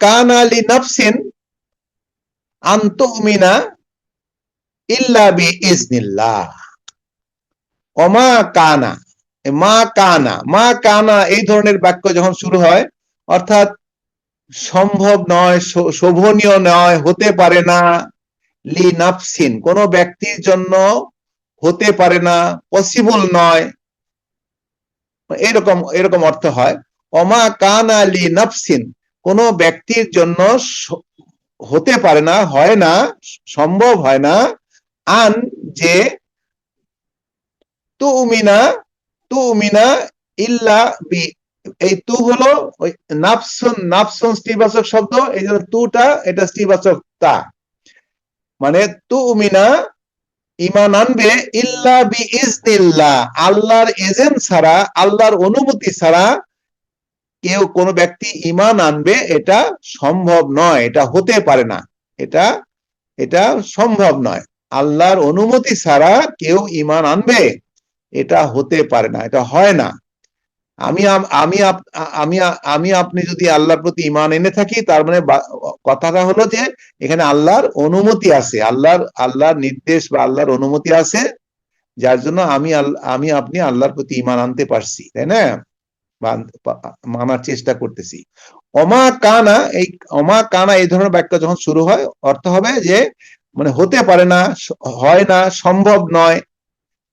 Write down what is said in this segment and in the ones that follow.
কানা লি নাফসিন আন ইল্লা বি ইজনিল্লাহ অমা কানা মা কানা মা কানা এই ধরনের বাক্য যখন শুরু হয়, অর্থাৎ সম্ভব নয় শোভনীয় নয়, হতে পারে না, লি নাফসিন, কোন ব্যক্তির জন্য হতে পারে না পসিবল নয়। এরকম এরকম অর্থ হয়। অমা কানা লি নাফসিন কোন ব্যক্তির জন্য হতে পারে না, হয় না, সম্ভব হয় না। আন যে তু উমিনা তু উমিনা ইল্লা বি, এই তু হলো নাফসুন নাফসুন স্ত্রীবাচক শব্দ, এই জন্য তুটা, এটা স্ত্রীবাচক তা। মানে তু উমিনা ইমান আনবে ইল্লা বি ইজনিল্লাহ, আল্লাহর এজেন্ট ছাড়া, আল্লাহর অনুমতি ছাড়া কেউ কোনো ব্যক্তি ইমান আনবে, এটা সম্ভব নয়, এটা হতে পারে না। এটা এটা সম্ভব নয়। আল্লাহর অনুমতি ছাড়া কেউ ইমান আনবে, এটা হতে পারে না, এটা হয় না। আমি আমি আমি আমি আপনি যদি আল্লাহর প্রতি ইমান এনে থাকি, তার মানে কথাটা হলো যে, এখানে আল্লাহর অনুমতি আছে, আল্লাহর আল্লাহর নির্দেশ বা আল্লাহর অনুমতি আছে, যার জন্য আমি আমি আপনি আল্লাহর প্রতি ইমান আনতে পারছি, তাই না? মানার চেষ্টা করতেছি। অমা কানা, এই অমা কানা এই ধরনের বাক্য যখন শুরু হয়, অর্থ হবে যে মানে হতে পারে না, হয় না, সম্ভব নয়।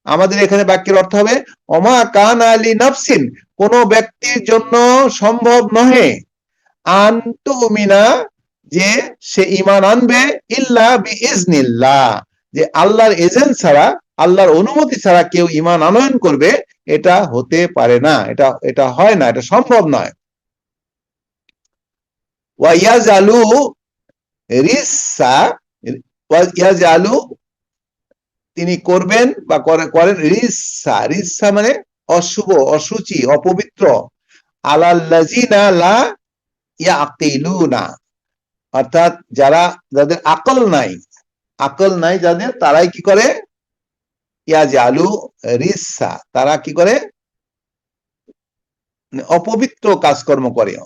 আমাদের এখানে বাক্যের অর্থ হবে, অমা কান আলী নাফসিন, কোন ব্যক্তির জন্য সম্ভব নহে। আন্তুমিনা যে সে ইমান আনবে, ইল্লা বি ইজনিল্লাহ যে আল্লাহর এজেন্ট ছাড়া, আল্লাহর অনুমতি ছাড়া কেউ ইমান আনয়ন করবে এটা হতে পারে না, এটা এটা হয় না, এটা সম্ভব নয়। ওয়াইয়াজালু রিসা, ওয়াইয়াজালু তিনি করবেন বা করেন রিসা রিসা মানে অশুভ অসুচি অপবিত্র। আলাল্লাজিনা লা ইয়াকিলুনা। অর্থাৎ যারা, যাদের আকল নাই আকল নাই যাদের, তারাই কি করে? ইয়াজালু রিসা, তারা কি করে? মানে অপবিত্র কাজকর্ম করে।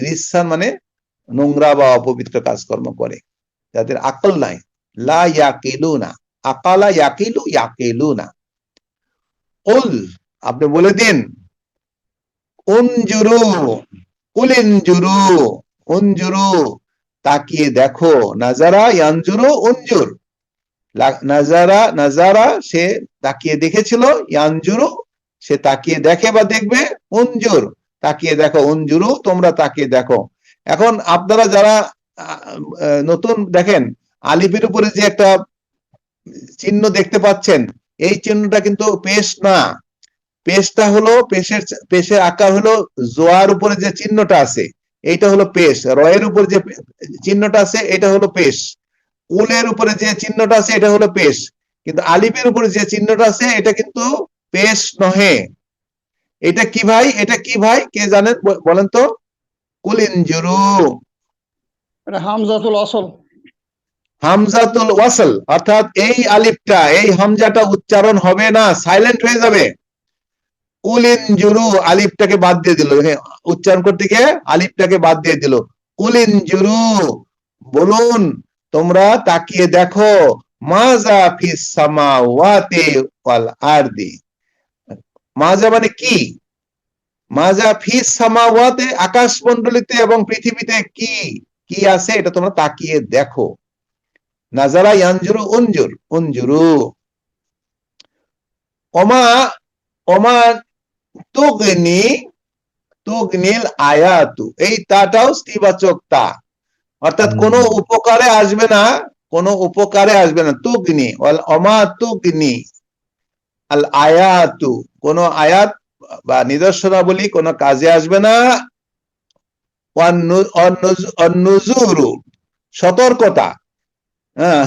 রিসা মানে নোংরা বা অপবিত্র কাজকর্ম করে। যাদের আকল নাই। লা ইয়াকিলুনা। আকালা ইয়াকিলু ইয়াকিলুনা। কুল, আপনি বলে দিন। উনজুরু, কুলিনজুরু, উনজুরু, তাকিয়ে দেখো। নাজারা ইয়ানজুরু লা- নাজারা নাজারা সে তাকিয়ে দেখেছিল, ইয়ানজুরু, সে তাকিয়ে দেখে বা দেখবে, উনজুর, তাকিয়ে দেখো, উনজুরু, তোমরা তাকিয়ে দেখো। এখন আপনারা যারা নতুন দেখেন, আলিফের উপরে যে একটা চিহ্ন দেখতে পাচ্ছেন, এই চিহ্নটা কিন্তু পেশ না। পেশটা হলো, পেশের পেশের আকার হলো জোয়ার উপরে যে চিহ্নটা আছে, এইটা হলো পেশ, রয়ের উপর যে চিহ্নটা আছে, এটা হলো পেশ। উলের উপরে যে চিহ্নটা আছে এটা হলো পেশ। কিন্তু আলিফের উপরে যে চিহ্নটা আছে এটা কিন্তু পেশ নহে। এটা কি ভাই? এটা কি ভাই? কে জানেন? বলেন তো। কুলিনজুরু হামজাতুল আসল হামজাতুল ওয়াসল অর্থাৎ এই আলিফটা এই হামজাটা উচ্চারণ হবে না সাইলেন্ট হয়ে যাবে। কুলিন জুরু আলিফটাকে বাদ দিয়ে দিল। হ্যাঁ, উচ্চারণ করতে গিয়ে আলিফটাকে বাদ দিয়ে দিল। কুলিন জুরু বলুন। তোমরা তাকিয়ে দেখো মাজা ফিস সামাওয়াতি ওয়াল আরদি। মাজা মানে কি? মাজা ফিস সামাওয়াতে আকাশ মণ্ডলিতে এবং পৃথিবীতে কি? কি আছে? এটা তোমরা তাকিয়ে দেখো। নাজারা ইয়ানজুরু উনজুর, উনজুরু। ওমা ওমা তুগনি, তুগনিল আয়াতু। এই তাটাও স্ত্রীবাচক তা। অর্থাৎ কোনো উপকারে আসবে না কোনো উপকারে আসবে না। তুগনি ওয়াল অমা তুগনি আল আয়াতু। কোন আয়াত বা নিদর্শনাবলী কোনো কাজে আসবে না। অন্নুজুরু সতর্কতা। হ্যাঁ,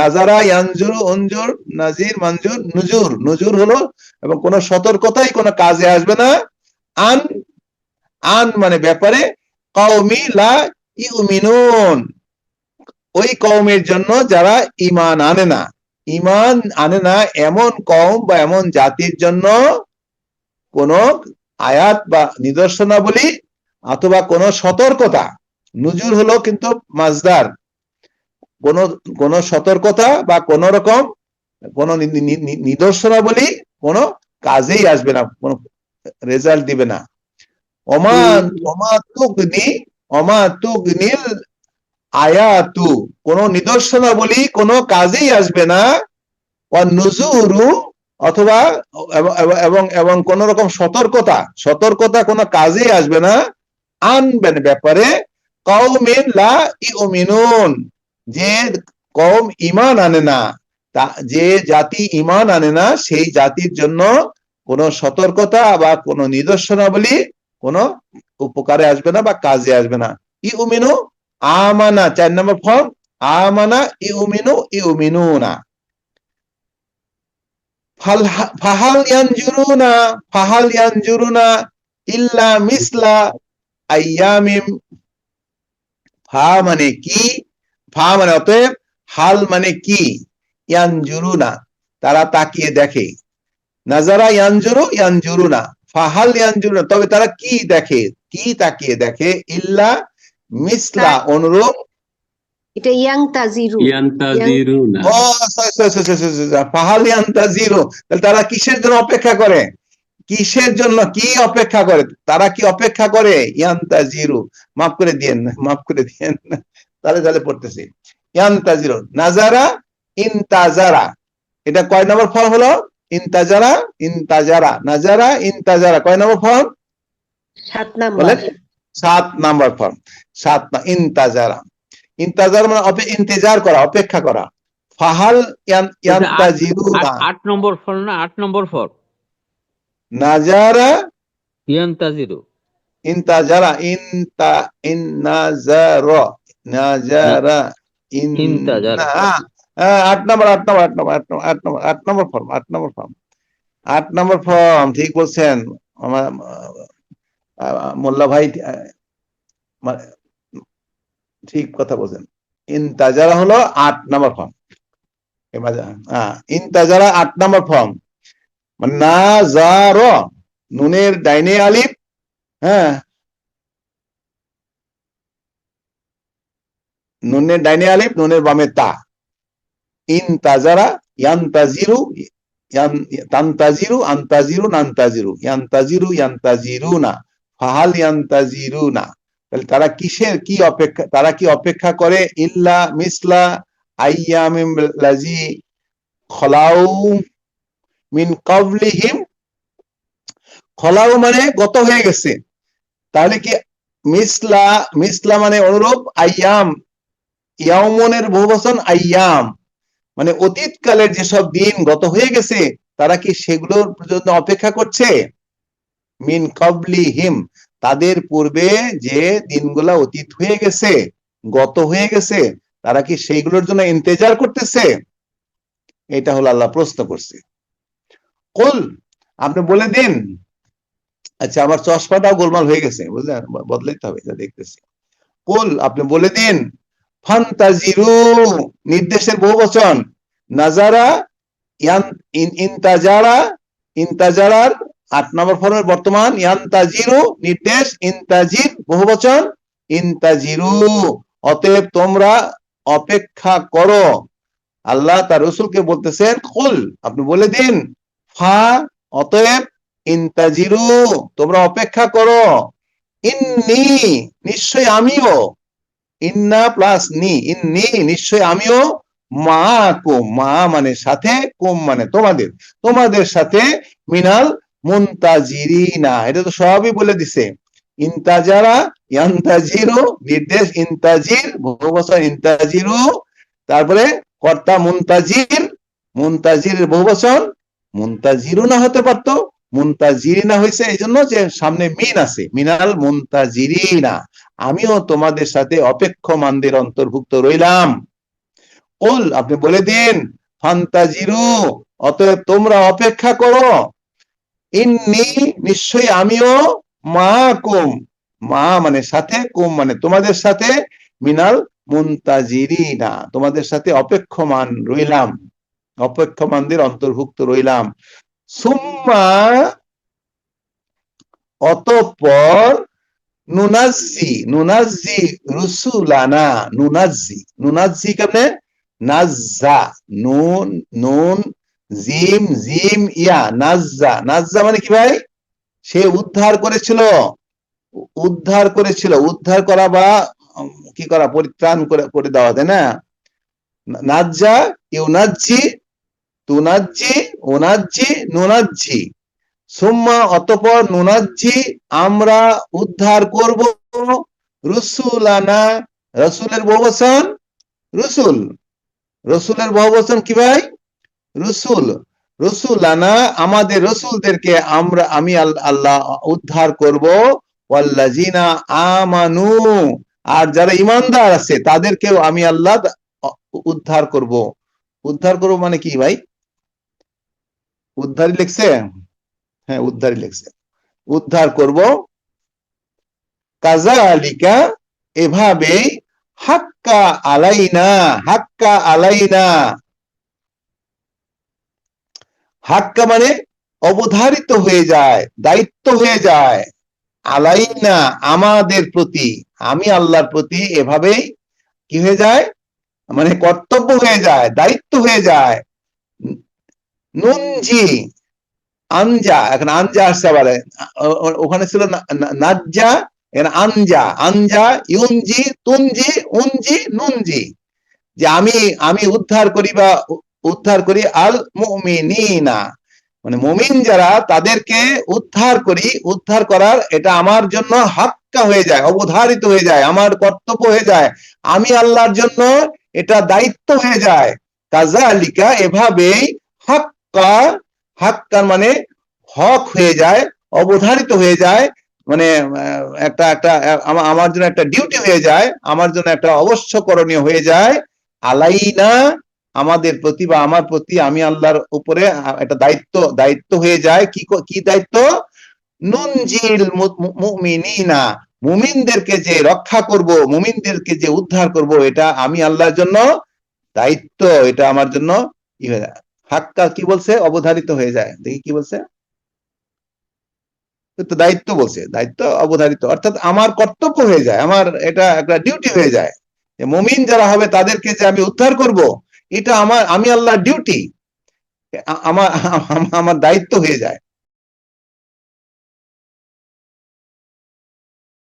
নাজারা ইয়ানজুর অঞ্জুর নাজির মঞ্জুর নুজুর। নুজুর হলো এবং কোন সতর্কতাই কোনো কাজে আসবে না। আন আন মানে ব্যাপারে কওমি লা ইউমিনুন। ওই কওমের জন্য যারা ঈমান আনে না। ঈমান আনে না এমন কওম বা এমন জাতির জন্য কোন আয়াত বা নিদর্শনাবলী অথবা কোন সতর্কতা। নুজুর হলো কিন্তু মাজদার কোন কোন সতর্কতা বা কোন রকম কোন নিদর্শনাবলী কোন কাজেই আসবে না, কোন রেজাল্ট দিবে না। অমান অমা অমা তুগনি অমা তুগনিল আয়াতু কোন নিদর্শনাবলী কোন কাজেই আসবে না। নুজুরু অথবা এবং, এবং- কোন রকম সতর্কতা সতর্কতা কোনো কাজেই আসবে না। আনবেন ব্যাপারে, কওমিন লা ইউমিনুন। যে কম ইমান আনে না, তা, যে জাতি ইমান আনে না, সেই জাতির জন্য কোন সতর্কতা বা কোন নিদর্শনাবলী, কোন উপকারে আসবে না বা কাজে আসবে না। ইউমিনু আমানা, চার নম্বর ফর্ম আমানা ফাহাল ইয়ানজুরুনা ইল্লা মিসলা আইয়ামিম। ফা মানে কি? ফা মানে অতএব, হাল মানে কি? তারা তাকিয়ে দেখে। নাজারা ইয়ানজুরু, ইয়ানজুরুনা। ফাহাল ইয়ানজুরুনা। তবে তারা কি দেখে? কি তাকিয়ে দেখে? ইল্লা মিসলা অনুরূপ? এটা ইয়াং তাজিরু তাহলে তারা কিসের জন্য অপেক্ষা করে? কিসের জন্য কি অপেক্ষা করে? তারা কি অপেক্ষা করে? ইয়ান্তাজিরু মাফ করে দিয়েন মাফ করে দিয়েন। তাহলে তাহলে পড়তেছি। ইয়ান্তাজিরু নাজারা ইনতাজারা। এটা কয় নম্বর ফর্ম হলো? ইনতাজারা ইনতাজারা। নাজারা ইনতাজারা। কয় নম্বর ফর্ম সাত নাম্বার। সাত নাম্বার ফর্ম সাত ইনতাজারা। ইনতাজার মানে অপে- ইন্তেজার করা অপেক্ষা করা। ফাহাল ইয়ান- ইয়ান্তাজিরুনা। আট- নম্বর ফল না? আট নম্বর ফল নাজারা। ইয়ান্তাজিরু। ইনতাজারা। ইনতা ইন্নাজার। নাজারা। ইনতাজারা। হ্যাঁ, আট নম্বর আট নম্বর আট নম্বর আট নম্বর আট নম্বর আট নম্বর ফর্ম আট নম্বর ফর্ম আট নম্বর ফর্ম ঠিক বলছেন। আমার মোল্লা ভাই ঠিক কথা বলছেন। ইনতাজারা হলো আট নম্বর ফর্ম হ্যাঁ ইনতাজারা আট নম্বর ফর্ম মানে না নুনের ডাইনে আলিফ হ্যাঁ নুনের ডাইনে আলিফ, নুনের বামে তা। ইন তাজারা ইয়ান্তাজিরু ইয়ান- তান্তাজিরু আন্তাজিরু নান্তাজিরু ইয়ান্তাজিরু ইয়ান্তাজিরু না না তাহলে তারা কিসের কি অপেক্ষা, তারা কি অপেক্ষা করে? ইল্লা মিসলা আইয়ামিম লাজি খলাউ মিন কবলিহিম। খলাউ মানে গত হয়ে গেছে। তাহলে কি মিসলা মিসলা মানে অনুরূপ আইয়াম ইয়ামনের বহুবচন আইয়াম। মানে অতীতকালের যেসব দিন গত হয়ে গেছে, তারা কি সেগুলোর জন্য অপেক্ষা করছে? মিন কবলি হিম, তাদের পূর্বে যে দিনগুলা অতীত হয়ে গেছে, গত হয়ে গেছে, তারা কি সেইগুলোর জন্য ইন্তেজার করতেছে? এটা হলো আল্লাহ প্রশ্ন করছে। কুল, আপনি বলে দিন। আচ্ছা আমার চশমাটাও গোলমাল হয়ে গেছে, বুঝলেন? বদলাইতে হবে, এটা দেখতেছি। কুল, আপনি বলে দিন, ফান্তাজিরু, নির্দেশের বহু বচন। নাজারা ইন্তাজারা ইন- ইনতাজারা, ইনতাজারার আট নম্বর ফর্মের বর্তমান, ইয়ান্তাজিরু নির্দেশ, ইনতাজির বহু বচন ইনতাজিরু। অতএব তোমরা অপেক্ষা করো। আল্লাহ তার রসুলকে বলতেছেন, কুল আপনি বলে দিন, ফা অতএব ইনতাজিরু, তোমরা অপেক্ষা করো। ইন্নি, নিশ্চয় আমিও। ইন্না প্লাস নি, ইন্নি, নিশ্চয় আমিও। মা কুম মা মানে সাথে, কুম মানে তোমাদের। তোমাদের সাথে মিনাল মুনতাজিরিনা, এটা তো সবই বলে দিছে। ইনতাজারা, ইয়ান্তাজিরু, নির্দেশ ইনতাজির বহু বছর ইনতাজিরু, তারপরে কর্তা মুনতাজির মুনতাজির বহু বচন মুনতাজিরু না হতে পারতো। মুনতাজিরিনা হয়েছে এই জন্য যে সামনে মিন আছে, মিনাল মুনতাজিরিনা। আমিও তোমাদের সাথে অপেক্ষমানদের অন্তর্ভুক্ত রইলাম। ওল আপনি বলে দিন, ফান্তাজিরু, অতএব তোমরা অপেক্ষা করো। ইন্নি নিশ্চয়ই আমিও মা কুম। মা মানে সাথে, কুম মানে তোমাদের সাথে, মিনাল মুনতাজিরিনা, তোমাদের সাথে অপেক্ষমান রইলাম। অপেক্ষমানদের অন্তর্ভুক্ত রইলাম। সুম্মা অতঃপর নুনাজি নুনাজি রুসুলানা নুনাজি নুনাজি কেমনে? নাজ্জা, নুন নুন জিম জিম, ইয়া, নাজ্জা। নাজ্জা মানে কি ভাই? সে উদ্ধার করেছিল। উদ্ধার করেছিল। উদ্ধার করা বা কি করা? পরিত্রাণ করে দেওয়া, তাই না- নাজ্জা ইউনাজ্জি তুনাজ্জি ওনাজ্জি নুনাজ্জি সুম্মা, অতপর নুনাজ্জি আমরা উদ্ধার করব রসুলানা, রসুলের বহুবচন, রসুল। রসুলের বহুবচন কি ভাই? রসুল, রসুলানা আমাদের রসুলদেরকে আমরা, আমি আল্লাহ উদ্ধার করব। ওয়াল্লাজিনা আমানু, আর যারা ইমানদার আছে, তাদেরকেও আমি আল্লাহ উদ্ধার করব। উদ্ধার করব মানে কি ভাই? উদ্ধারই লিখছে? হ্যাঁ উদ্ধারই লিখছে। উদ্ধার করব। কাজা আলিকা এভাবে হাক্কা আলাইনা হাক্কা আলাইনা হাক্কা মানে অবধারিত হয়ে যায়, দায়িত্ব হয়ে যায়। আলাইনা, আমাদের প্রতি, আমি আল্লাহর প্রতি এভাবেই কি হয়ে যায়? মানে কর্তব্য হয়ে যায়, দায়িত্ব হয়ে যায়। নুনজি, আনজা, এখন আনজা আসছে আবার। ওখানে ছিল নাজ্জা, এখানে আনজা আনজা, ইউনজি, তুনজি, উনজি, নুনজি। যে আমি আমি উদ্ধার করি বা উদ্ধার করি আল মুমিনিনা। মানে মুমিন যারা, তাদেরকে উদ্ধার করি, উদ্ধার করার এটা আমার জন্য হাক্কা হয়ে যায়, অবধারিত হয়ে যায়, আমার কর্তব্য হয়ে যায়। আমি আল্লাহর জন্য এটা দায়িত্ব হয়ে যায়। কাজা আলিকা এভাবেই হাক্কা হাক্কার মানে হক হয়ে যায়, অবধারিত হয়ে যায় মানে একটা একটা আমার জন্য একটা ডিউটি হয়ে যায়, আমার জন্য একটা অবশ্য করণীয় হয়ে যায়। আলাইনা আমাদের প্রতি বা আমার প্রতি আমি আল্লাহর উপরে একটা দায়িত্ব দায়িত্ব হয়ে যায়। কি কি দায়িত্ব? নুনজিল মুমিনিনা। মুমিনদেরকে যে রক্ষা করব, মুমিনদেরকে যে উদ্ধার করব, এটা আমি আল্লাহর জন্য দায়িত্ব, এটা আমার জন্য হয়ে যায়। হাক্কা কি বলছে? অবধারিত হয়ে যায়। দেখি কি বলছে? তো দায়িত্ব বলছে। দায়িত্ব অবধারিত। অর্থাৎ আমার কর্তব্য হয়ে যায়। আমার এটা একটা ডিউটি হয়ে যায়। মুমিন যারা হবে, তাদেরকে যে আমি উদ্ধার করব এটা আমার আমি আল্লাহর ডিউটি আমার আমার দায়িত্ব হয়ে যায়।